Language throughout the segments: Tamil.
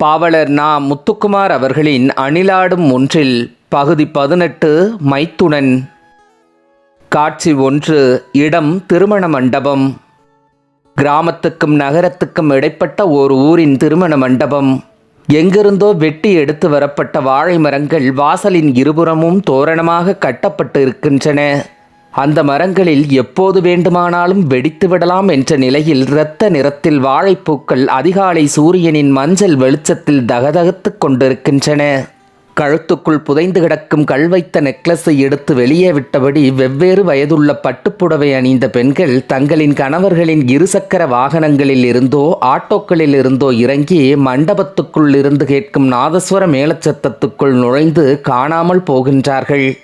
பாவலர் நா முத்துக்குமார் அவர்களின் அணிலாடும் ஒன்றில் பகுதி பதினெட்டு மைத்துனன். காட்சி ஒன்று இடம் திருமண மண்டபம். கிராமத்துக்கும் நகரத்துக்கும் இடைப்பட்ட ஓர் ஊரின் திருமண மண்டபம். எங்கிருந்தோ வெட்டி எடுத்து வரப்பட்ட வாழை மரங்கள் வாசலின் இருபுறமும் தோரணமாக கட்டப்பட்டு இருக்கின்றன. அந்த மரங்களில் எப்போது வேண்டுமானாலும் வெடித்து விடலாம் என்ற நிலையில் இரத்த நிறத்தில் வாழைப்பூக்கள் அதிகாலை சூரியனின் மஞ்சள் வெளிச்சத்தில் தகதகத்துக் கொண்டிருக்கின்றன. கழுத்துக்குள் புதைந்து கிடக்கும் கல்வைத்த நெக்லஸை எடுத்து வெளியே விட்டபடி வெவ்வேறு வயதுள்ள பட்டுப்புடவை அணிந்த பெண்கள் தங்களின் கணவர்களின் இருசக்கர வாகனங்களில் இருந்தோ ஆட்டோக்களில் இருந்தோ இறங்கி மண்டபத்துக்குள் இருந்து கேட்கும் நாதஸ்வர மேலச்சத்தத்துக்குள் நுழைந்து காணாமல் போகின்றார்கள்.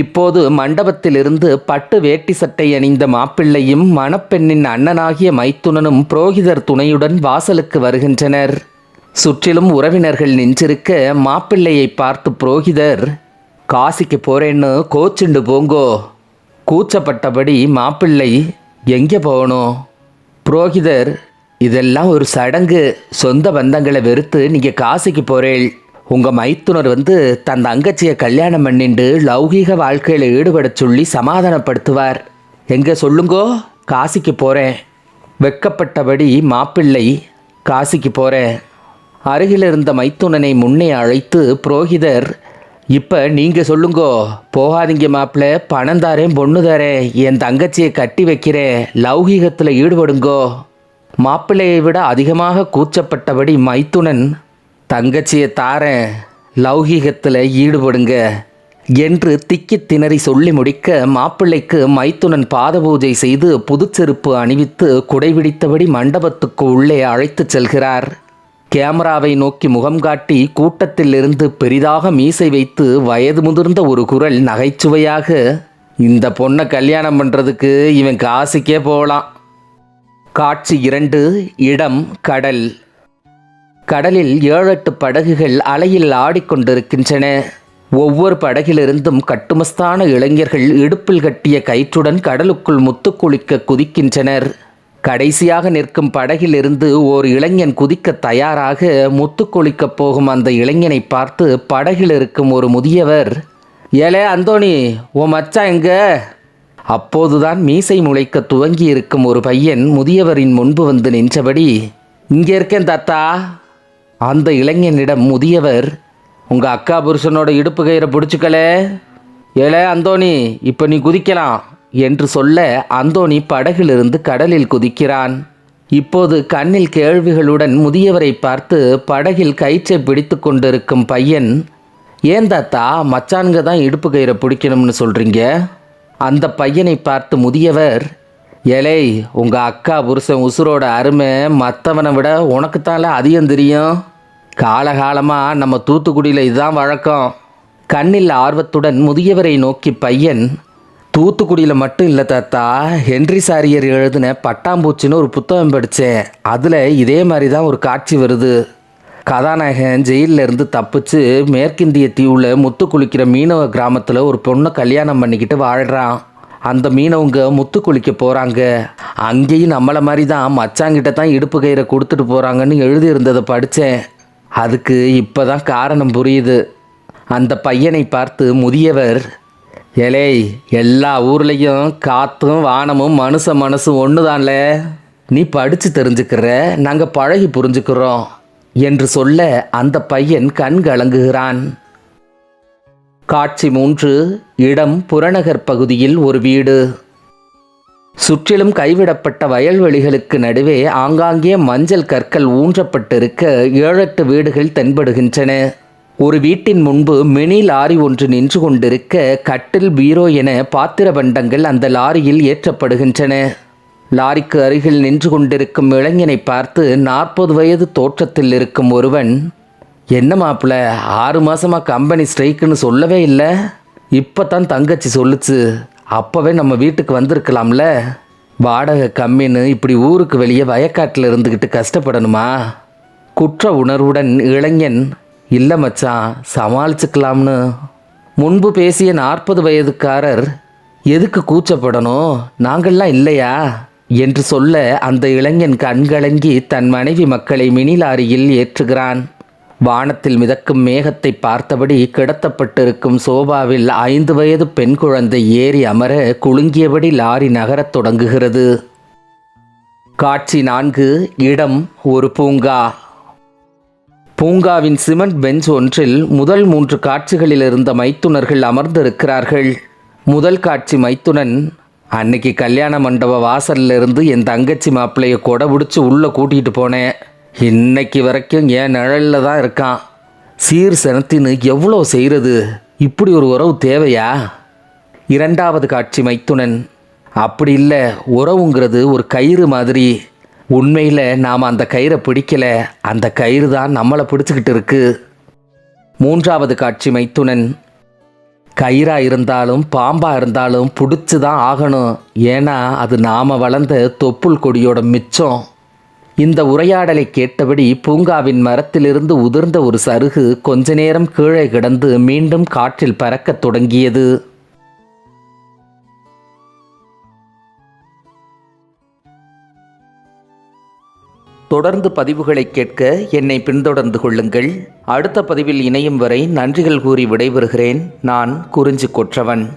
இப்போது மண்டபத்திலிருந்து பட்டு வேட்டி சட்டை அணிந்த மாப்பிள்ளையும் மணப்பெண்ணின் அண்ணனாகிய மைத்துனனும் புரோகிதர் துணையுடன் வாசலுக்கு வருகின்றனர். சுற்றிலும் உறவினர்கள் நின்றிருக்க மாப்பிள்ளையை பார்த்து புரோகிதர் காசிக்கு போறேன்னு கோச்சுண்டு போங்கோ. கூச்சப்பட்டபடி மாப்பிள்ளை எங்கே போகணும்? புரோகிதர் இதெல்லாம் ஒரு சடங்கு. சொந்த பந்தங்களை வெறுத்து நீங்கள் காசிக்கு போறேள். உங்கள் மைத்துனர் வந்து தன் தங்கச்சியை கல்யாணம் பண்ணிண்டு லௌகீக வாழ்க்கையில் ஈடுபடச் சொல்லி சமாதானப்படுத்துவார். எங்கே சொல்லுங்கோ? காசிக்கு போகிறேன் வெட்கப்பட்டபடி மாப்பிள்ளை காசிக்கு போகிறேன் அருகில் இருந்த மைத்துனனை முன்னே அழைத்து புரோகிதர் இப்போ நீங்கள் சொல்லுங்கோ. போகாதீங்க மாப்பிள்ள. பணம் தாரேன் பொண்ணு தாரேன். என் தங்கச்சியை கட்டி வைக்கிறேன் லௌகீகத்தில் ஈடுபடுங்கோ. மாப்பிள்ளையை விட அதிகமாக கூச்சப்பட்டபடி மைத்துனன் தங்கச்சியை தாரேன். லௌகீகத்தில் ஈடுபடுங்க என்று திக்கி திணறி சொல்லி முடிக்க மாப்பிள்ளைக்கு மைத்துனன் பாத பூஜை செய்து புதுச்செருப்பு அணிவித்து குடைபிடித்தபடி மண்டபத்துக்கு உள்ளே அழைத்துச் செல்கிறார். கேமராவை நோக்கி முகம் காட்டி கூட்டத்திலிருந்து பெரிதாக மீசை வைத்து வயது முதிர்ந்த ஒரு குரல் நகைச்சுவையாக இந்த பொண்ணை கல்யாணம் பண்ணுறதுக்கு இவன் காசுக்கே போகலாம். காட்சி இரண்டு இடம் கடல். கடலில் ஏழெட்டு படகுகள் அலையில் ஆடிக்கொண்டிருக்கின்றன. ஒவ்வொரு படகிலிருந்தும் கட்டுமஸ்தான இளைஞர்கள் இடுப்பில் கட்டிய கயிற்றுடன் கடலுக்குள் முத்துக்குளிக்க குதிக்கின்றனர். கடைசியாக நிற்கும் படகிலிருந்து ஓர் இளைஞன் குதிக்க தயாராக முத்துக்குளிக்கப் போகும் அந்த இளைஞனை பார்த்து படகில் இருக்கும் ஒரு முதியவர் ஏலே அந்தோணி ஓ மச்சான் எங்க? அப்போதுதான் மீசை முளைக்க துவங்கி இருக்கும் ஒரு பையன் முதியவரின் முன்பு வந்து நின்றபடி இங்கே இருக்கேன் தாத்தா. அந்த இளைஞனிடம் முதியவர் உங்கள் அக்கா புருஷனோட இடுப்பு கயிறை பிடிச்சிக்கலே. ஏலே அந்தோணி இப்போ நீ குதிக்கலாம் என்று சொல்ல அந்தோணி படகிலிருந்து கடலில் குதிக்கிறான். இப்போது கண்ணில் கேள்விகளுடன் முதியவரை பார்த்து படகில் கயிற்றை பிடித்து கொண்டிருக்கும் பையன் ஏன் தாத்தா மச்சானுங்க தான் இடுப்பு கயிறை பிடிக்கணும்னு சொல்கிறீங்க அந்த பையனை பார்த்து முதியவர் ஏலே உங்கள் அக்கா புருஷன் உசுரோட அருமை மற்றவனை விட உனக்குத்தான்ல அதிகம் தெரியும். காலகாலமாக நம்ம தூத்துக்குடியில் இதுதான் வழக்கம். கண்ணில் ஆர்வத்துடன் முதியவரை நோக்கி பையன் தூத்துக்குடியில் மட்டும் இல்லை தாத்தா ஹென்றி சாரியர் எழுதின பட்டாம்பூச்சின்னு ஒரு புத்தகம் படித்தேன் அதில் இதே மாதிரி தான் ஒரு காட்சி வருது. கதாநாயகன் ஜெயிலிருந்து தப்பிச்சு மேற்கிந்திய தீவில் முத்து குளிக்கிற மீனவ கிராமத்தில் ஒரு பொண்ணை கல்யாணம் பண்ணிக்கிட்டு வாழ்கிறான் அந்த மீனவங்க முத்து குளிக்க போகிறாங்க அங்கேயும் நம்மளை மாதிரி தான் மச்சாங்கிட்ட தான் இடுப்பு கயிறை கொடுத்துட்டு போகிறாங்கன்னு எழுதியிருந்ததை படித்தேன் அதுக்கு இப்போ தான் காரணம் புரியுது. அந்த பையனை பார்த்து முதியவர் ஏலேய் எல்லா ஊர்லேயும் காற்றும் வானமும் மனுஷ மனசும் ஒன்று நீ படித்து தெரிஞ்சுக்கிற நாங்கள் பழகி புரிஞ்சுக்கிறோம் என்று சொல்ல அந்த பையன் கண் கலங்குகிறான். காட்சி மூன்று இடம் புறநகர் பகுதியில் ஒரு வீடு. சுற்றிலும் கைவிடப்பட்ட வயல்வெளிகளுக்கு நடுவே ஆங்காங்கே மஞ்சள் கற்கள் ஊன்றப்பட்டிருக்க ஏழெட்டு வீடுகள் தென்படுகின்றன. ஒரு வீட்டின் முன்பு மினி லாரி ஒன்று நின்று கொண்டிருக்க கட்டில் பீரோ என பாத்திர பண்டங்கள் அந்த லாரியில் ஏற்றப்படுகின்றன. லாரிக்கு அருகில் நின்று கொண்டிருக்கும் இளைஞனை பார்த்து நாற்பது வயது தோற்றத்தில் இருக்கும் ஒருவன் என்ன மாப்பிள்ள ஆறு மாசமா கம்பெனி ஸ்ட்ரைக்குன்னு சொல்லவே இல்லை. இப்போ தான் தங்கச்சி சொல்லுச்சு அப்போவே நம்ம வீட்டுக்கு வந்திருக்கலாம்ல. வாடகை கம்மின்னு இப்படி ஊருக்கு வெளியே வயக்காட்டில் இருந்துக்கிட்டு கஷ்டப்படணுமா? குற்ற உணர்வுடன் இளைஞன் இல்லை மச்சான் சமாளிச்சுக்கலாம்னு. முன்பு பேசிய நாற்பது வயதுக்காரர் எதுக்கு கூச்சப்படணும்? நாங்கள்லாம் இல்லையா? என்று சொல்ல அந்த இளைஞன் கண்கலங்கி தன் மனைவி மக்களை மினி லாரியில் ஏற்றுகிறான். வானத்தில் மிதக்கும் மேகத்தை பார்த்தபடி கிடத்தப்பட்டிருக்கும் சோபாவில் ஐந்து வயது பெண் குழந்தை ஏறி அமர குலுங்கியபடி லாரி நகரத் தொடங்குகிறது. காட்சி நான்கு இடம் ஒரு பூங்கா. பூங்காவின் சிமெண்ட் பெஞ்ச் ஒன்றில் முதல் மூன்று காட்சிகளில் இருந்த மைத்துனர்கள் அமர்ந்திருக்கிறார்கள். முதல் காட்சி மைத்துனன் அன்னைக்கு கல்யாண மண்டப வாசல்ல இருந்து என் தங்கச்சி மாப்பிள்ளைய கொடை பிடிச்சி உள்ளே கூட்டிகிட்டு போனேன். இன்னைக்கு வரைக்கும் என் நிழலில் தான் இருக்கான். சீர் செனத்தின்னு எவ்வளோ செய்கிறது இப்படி ஒரு உறவு தேவையா? இரண்டாவது காட்சி மைத்துனன். அப்படி இல்லை உறவுங்கிறது ஒரு கயிறு மாதிரி. உண்மையில் நாம் அந்த கயிறை பிடிக்கல. அந்த கயிறு தான் நம்மளை பிடிச்சிக்கிட்டு இருக்கு. மூன்றாவது காட்சி மைத்துனன். கயிறாக இருந்தாலும் பாம்பாக இருந்தாலும் பிடிச்சி தான் ஆகணும். ஏன்னா அது நாம் வளர்ந்த தொப்புள் கொடியோட மிச்சம். இந்த உரையாடலை கேட்டபடி பூங்காவின் மரத்திலிருந்து உதிர்ந்த ஒரு சருகு கொஞ்ச நேரம் கீழே கிடந்து மீண்டும் காற்றில் பறக்கத் தொடங்கியது. தொடர்ந்து பதிவுகளை கேட்க என்னை பின்தொடர்ந்து கொள்ளுங்கள். அடுத்த பதிவில் இணையும் வரை நன்றிகள் கூறி விடைபெறுகிறேன். நான் குறிஞ்சி கொற்றவன்.